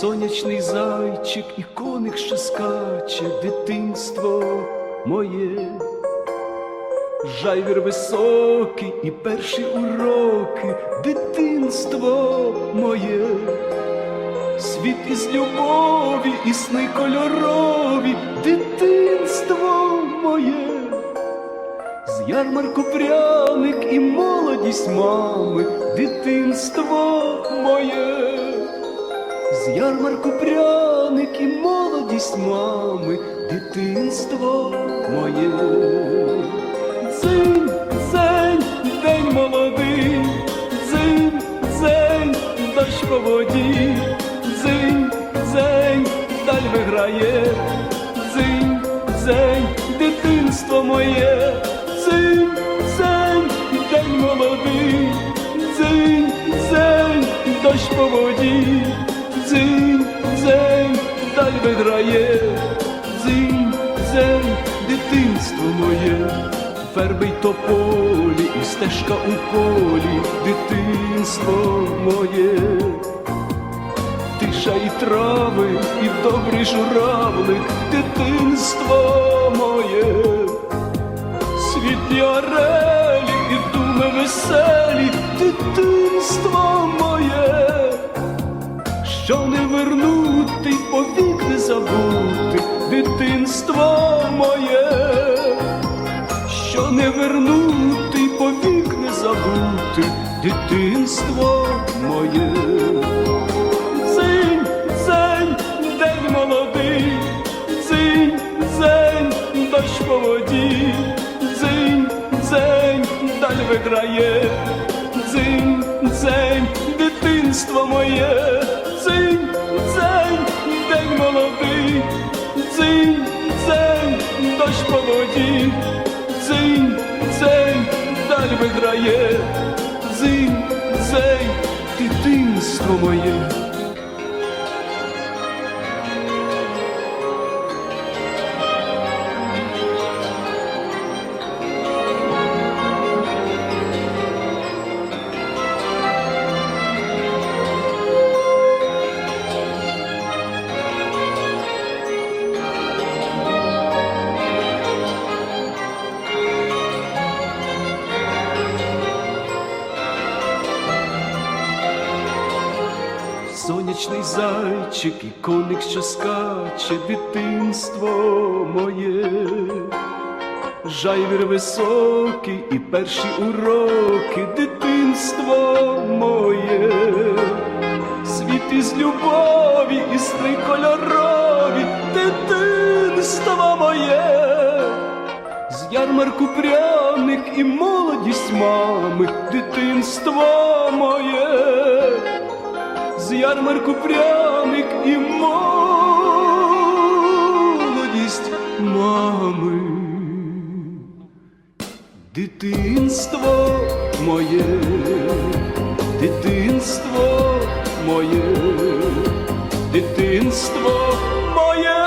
сонячний зайчик і коник, що скаче, дитинство моє. Жайвір високий і перші уроки, дитинство моє, світ із любові, і сни кольорові, дитинство моє, з ярмарку пряник і молодість мами, дитинство моє, з ярмарку пряник і молодість мами, дитинство моє. Дзинь, дзень, день молодий, дзинь, дзень, дощ по воді, дзинь, дзень, даль виграє, даль виграє, дзинь, дитинство моє. Верби й тополі, і стежка у полі, дитинство моє, тиша і трави, і добрий журавлик, дитинство моє, світлі орелі і думи веселі, дитинство повік не забути, дитинство моє. Що не вернути, повік не забути дитинство моє. Дзинь, дзень, день молодий, дзинь, дзень, дощ по воді, дзинь, дзень, даль виграє, дзинь, дзень, дитинство моє, даль зим, дзень, дитинство моє. Сонячний зайчик і коник, що скаче, дитинство моє, жайвір високий і перші уроки, дитинство моє, світ із любові, і сни кольорові, дитинство моє, з ярмарку пряник і молодість мами, дитинство моє з ярмарку пряник і молодість мами, дитинство моє, дитинство моє, дитинство моє.